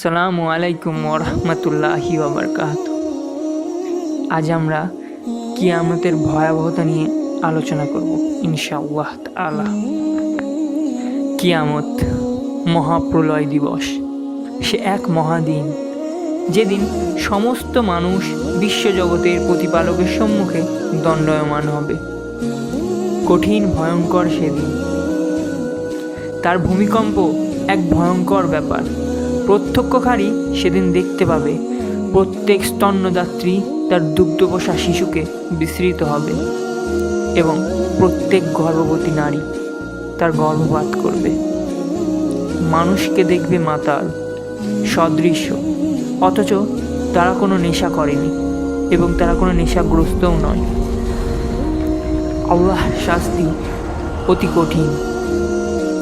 আসসালামু আলাইকুম ওরহমতুল্লাহি ওবরকাত আজ আমরা কিয়ামতের ভয়াবহতা নিয়ে আলোচনা করব, ইনশাআল্লাহ তাআলা। কিয়ামত মহাপ্রলয় দিবস। সে এক মহাদিন, যেদিন সমস্ত মানুষ বিশ্বজগতের প্রতিপালকের সম্মুখে দণ্ডায়মান হবে। কঠিন, ভয়ঙ্কর সেদিন। তার ভূমিকম্প এক ভয়ঙ্কর ব্যাপার। প্রত্যক্ষকারী সেদিন দেখতে পাবে। প্রত্যেক স্তন্যদাত্রী তার দুগ্ধপোষা শিশুকে বিস্মৃত হবে এবং প্রত্যেক গর্ভবতী নারী তার গর্ভপাত করবে। মানুষকে দেখবে মাতাল, সদৃশ্য, অথচ তারা কোনো নেশা করেনি এবং তারা কোনো নেশাগ্রস্তও নয়। আল্লাহ শাস্তি অতি কঠিন।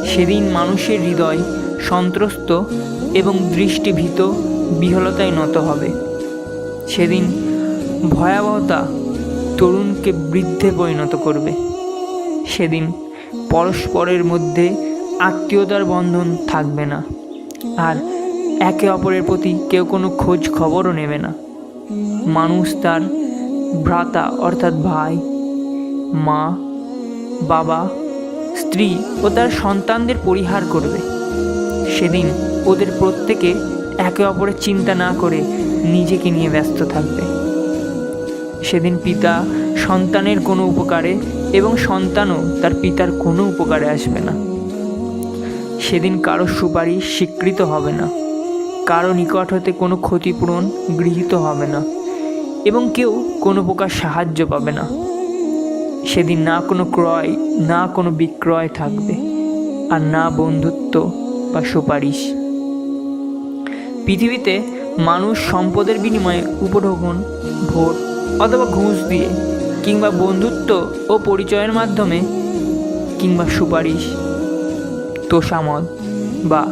সেদিন মানুষের হৃদয় সন্ত্রস্ত এবং দৃষ্টিভীত বিহলতায় নত হবে। সেদিন ভয়াবহতা তরুণকে বৃদ্ধে পরিণত করবে। সেদিন পরস্পরের মধ্যে আত্মীয়তার বন্ধন থাকবে না। আর একে অপরের প্রতি কেউ কোনো খোঁজ খবরও নেবে না। মানুষ তার ভ্রাতা অর্থাৎ ভাই, মা, বাবা, স্ত্রী ও তার সন্তানদের পরিহার করবে। সেদিন ওদের প্রত্যেকে একে অপরের চিন্তা না করে নিজেকে নিয়ে ব্যস্ত থাকবে। সেদিন পিতা সন্তানের কোনো উপকারে এবং সন্তানও তার পিতার কোনো উপকারে আসবে না। সেদিন কারও সুপারিশ স্বীকৃত হবে না। কারও নিকট হতে কোনো ক্ষতিপূরণ গৃহীত হবে না এবং কেউ কোনো প্রকার সাহায্য পাবে না। সেদিন না কোনো ক্রয়, না কোনো বিক্রয় থাকবে আর না বন্ধুত্ব বা সুপারিশ। পৃথিবীতে মানুষ সম্পদের বিনিময়ে উপঢৌকন, ভোট অথবা ঘুষ দিয়ে কিংবা বন্ধুত্ব ও পরিচয়ের মাধ্যমে কিংবা সুপারিশ, তোষামদ বা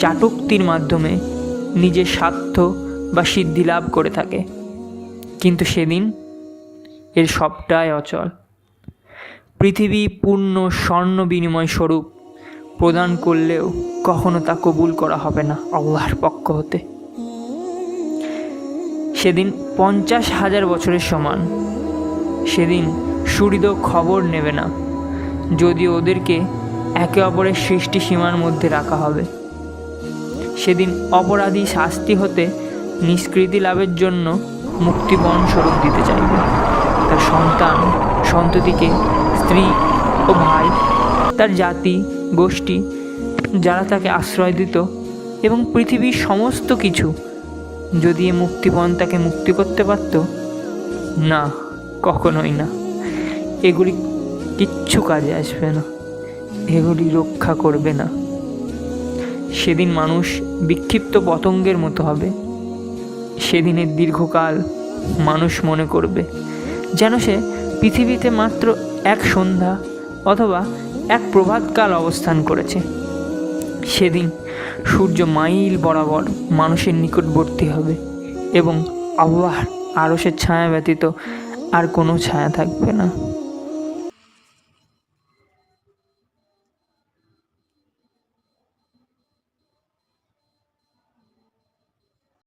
চাটুক্তির মাধ্যমে নিজের স্বার্থ বা সিদ্ধি লাভ করে থাকে। কিন্তু সেদিন এর সবটাই অচল। পৃথিবী পূর্ণ স্বর্ণ বিনিময় স্বরূপ প্রদান করলেও কখনো তা কবুল করা হবে না আল্লাহর পক্ষ হতে। সেদিন পঞ্চাশ হাজার বছরের সমান। সেদিন সূর্য খবর নেবে না যদি ওদেরকে একে অপরের সৃষ্টি সীমার মধ্যে রাখা হবে। সেদিন অপরাধী শাস্তি হতে নিষ্কৃতি লাভের জন্য মুক্তিপণ স্বরূপ দিতে চাইবে। তার সন্তান, সন্ততিকে স্ত্রী ও ভাই তার জাতি, গোষ্ঠী, যারা তাকে আশ্রয় দিত এবং পৃথিবীর সমস্ত কিছু যদি এ মুক্তিপণ তাকে মুক্তি করতে পারত, না, কখনোই না। এগুলি কিচ্ছু কাজে আসবে না। এগুলি রক্ষা করবে না। সেদিন মানুষ বিক্ষিপ্ত পতঙ্গের মতো হবে। সেদিনের দীর্ঘকাল মানুষ মনে করবে, যেন সে পৃথিবীতে মাত্র এক সন্ধ্যা অথবা এক প্রভাতকাল অবস্থান করেছে। সেদিন সূর্য মাইল বরাবর মানুষের নিকটবর্তী হবে এবং আবহাওয়ার আরসের ছায়া ব্যতীত আর কোনো ছায়া থাকবে না।